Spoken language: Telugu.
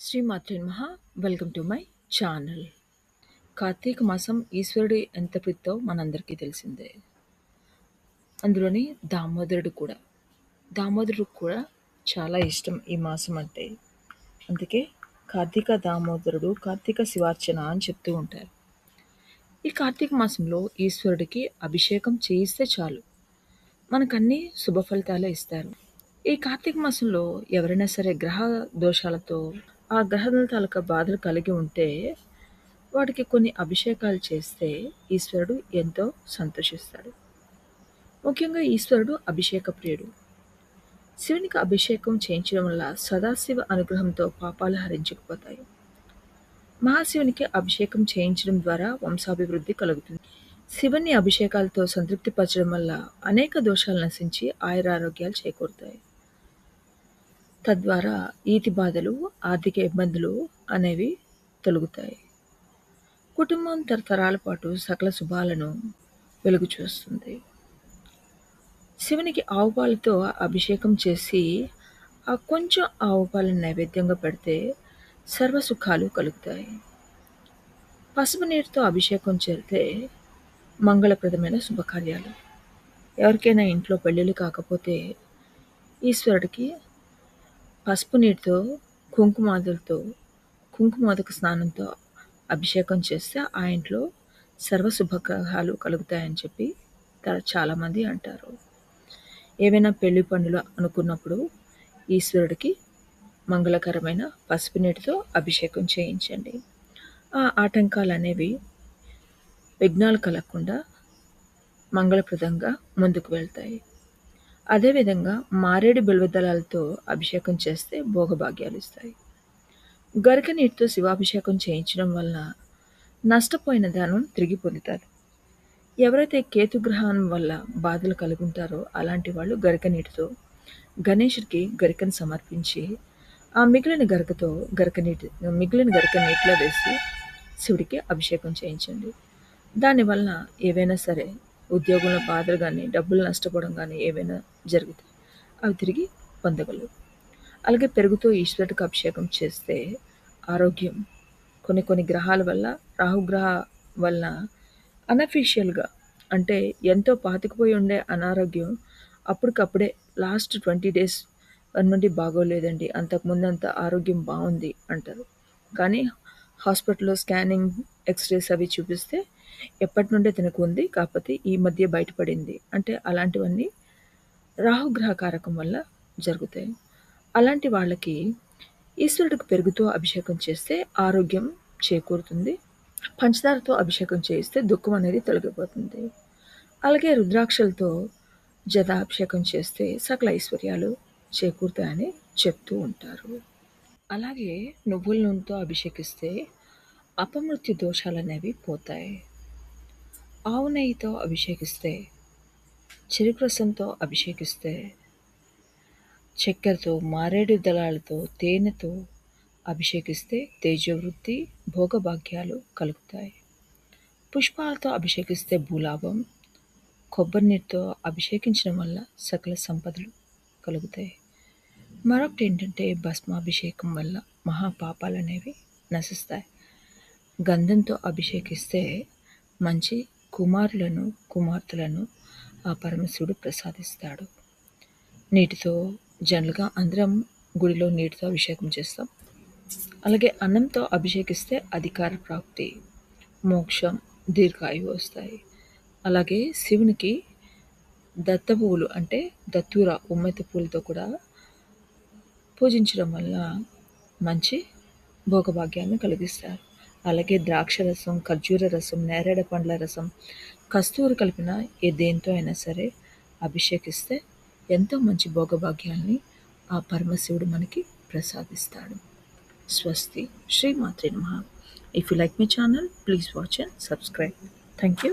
శ్రీమాత్రే మహా welcome to my channel Kartika మాసం ఈశ్వరుడు ఎంత ప్రీతో మనందరికీ తెలిసిందే. అందులోని దామోదరుడు కూడా. దామోదరుడు కూడా చాలా ఇష్టం ఈ మాసం అంటే. అందుకే కార్తీక దామోదరుడు కార్తీక శివార్చన అని చెప్తూ ఉంటారు. ఈ కార్తీక మాసంలో ఈశ్వరుడికి అభిషేకం చేయిస్తే చాలు. మనకన్నీ శుభ ఫలితాలే ఇస్తారు. ఈ కార్తీక మాసంలో ఎవరైనా సరే గ్రహ దోషాలతో ఆ గ్రహాల తాలూకా బాధలు కలిగి ఉంటే వాటికి కొన్ని అభిషేకాలు చేస్తే ఈశ్వరుడు ఎంతో సంతోషిస్తాడు. ముఖ్యంగా ఈశ్వరుడు అభిషేక ప్రియుడు. శివునికి అభిషేకం చేయించడం వల్ల సదాశివ అనుగ్రహంతో పాపాలు హరించకపోతాయి. మహాశివునికి అభిషేకం చేయించడం ద్వారా వంశాభివృద్ధి కలుగుతుంది. శివుని అభిషేకాలతో సంతృప్తిపరచడం వల్ల అనేక దోషాలు నశించి ఆయురారోగ్యాలు చేకూరుతాయి. తద్వారా ఈతి బాధలు ఆర్థిక ఇబ్బందులు అనేవి తొలగుతాయి. కుటుంబం తరతరాల పాటు సకల శుభాలను వెలుగు చూస్తుంది. శివునికి ఆవు పాలతో అభిషేకం చేసి ఆ కొంచెం ఆవు పాలను నైవేద్యంగా పెడితే సర్వసుఖాలు కలుగుతాయి. పసుపు నీటితో అభిషేకం చేస్తే మంగళప్రదమైన శుభకార్యాలు. ఎవరికైనా ఇంట్లో పెళ్ళిళ్ళు కాకపోతే ఈశ్వరుడికి పసుపు నీటితో కుంకుమాదులతో కుంకుమాదక స్నానంతో అభిషేకం చేస్తే ఆ ఇంట్లో సర్వ శుభగ్రహాలు కలుగుతాయని చెప్పి చాలామంది అంటారు. ఏవైనా పెళ్ళి పనులు అనుకున్నప్పుడు ఈశ్వరుడికి మంగళకరమైన పసుపు నీటితో అభిషేకం చేయించండి. ఆ ఆటంకాలు అనేవి విఘ్నాలు కలగకుండా మంగళప్రదంగా ముందుకు వెళ్తాయి. అదేవిధంగా మారేడు బిల్వదళాలతో అభిషేకం చేస్తే భోగభాగ్యాలు ఇస్తాయి. గరిక నీటితో శివాభిషేకం చేయించడం వలన నష్టపోయిన ధనం తిరిగి పొందుతారు. ఎవరైతే కేతుగ్రహం వల్ల బాధలు కలుగుంటారో అలాంటి వాళ్ళు గరిక నీటితో గణేషుడికి గరికను సమర్పించి ఆ మిగిలిన గరికతో గరిక నీటి మిగిలిన గరిక నీటిలో వేసి శివుడికి అభిషేకం చేయించండి. దానివలన ఏవైనా సరే ఉద్యోగంలో బాధలు కానీ డబ్బులు నష్టపోవడం కానీ ఏవైనా జరుగుతాయి అవి తిరిగి పొందగలరు. అలాగే పెరుగుతూ ఈశ్వరుడికి అభిషేకం చేస్తే ఆరోగ్యం కొన్ని కొన్ని గ్రహాల వల్ల రాహుగ్రహ వల్ల అనఫీషియల్గా అంటే ఎంతో పాతికిపోయి ఉండే అనారోగ్యం అప్పటికప్పుడే లాస్ట్ ట్వంటీ డేస్ నుండి బాగోలేదండి. అంతకుముందు అంత ఆరోగ్యం బాగుంది అంటారు. కానీ హాస్పిటల్లో స్కానింగ్ ఎక్స్రేస్ అవి చూపిస్తే ఎప్పటి నుండే తనకు ఉంది కాకపోతే ఈ మధ్య బయటపడింది. అంటే అలాంటివన్నీ రాహుగ్రహ కారకం వల్ల జరుగుతాయి. అలాంటి వాళ్ళకి ఈశ్వరుడికి పెరుగుతో అభిషేకం చేస్తే ఆరోగ్యం చేకూరుతుంది. పంచదారతో అభిషేకం చేయిస్తే దుఃఖం అనేది తొలగిపోతుంది. అలాగే రుద్రాక్షలతో జదాభిషేకం చేస్తే సకల ఐశ్వర్యాలు చేకూరుతాయని చెప్తూ ఉంటారు. అలాగే నువ్వుల నూనెతో అభిషేకిస్తే అపమృత్యు దోషాలు అనేవి పోతాయి. ఆవు నెయ్యితో అభిషేకిస్తే చెరుకు రసంతో అభిషేకిస్తే చక్కెరతో మారేడు దళాలతో తేనెతో అభిషేకిస్తే తేజవృత్తి భోగభాగ్యాలు కలుగుతాయి. పుష్పాలతో అభిషేకిస్తే భూలాభం కొబ్బరి నీటితో అభిషేకించడం వల్ల సకల సంపదలు కలుగుతాయి. మరొకటి ఏంటంటే భస్మాభిషేకం వల్ల మహాపాపాలు అనేవి నశిస్తాయి. గంధంతో అభిషేకిస్తే మంచి కుమారులను కుమార్తెలను ఆ పరమశివుడు ప్రసాదిస్తాడు. నీటితో జనరల్గా అందరం గుడిలో నీటితో అభిషేకం చేస్తాం. అలాగే అన్నంతో అభిషేకిస్తే అధికార ప్రాప్తి మోక్షం దీర్ఘాయువు వస్తాయి. అలాగే శివునికి దత్త పువ్వులు అంటే దత్తూర ఉమ్మెత్త పూలతో కూడా పూజించడం వల్ల మంచి భోగభాగ్యాన్ని కలిగిస్తారు. అలాగే ద్రాక్ష రసం ఖర్జూర రసం నేరేడ పండ్ల రసం కస్తూరి కలిపిన ఏ దేంతో అయినా సరే అభిషేకిస్తే ఎంతో మంచి భోగభాగ్యాల్ని ఆ పరమశివుడు మనకి ప్రసాదిస్తాడు. స్వస్తి. శ్రీ మాత్రి నమ. If you like my channel please watch and subscribe thank you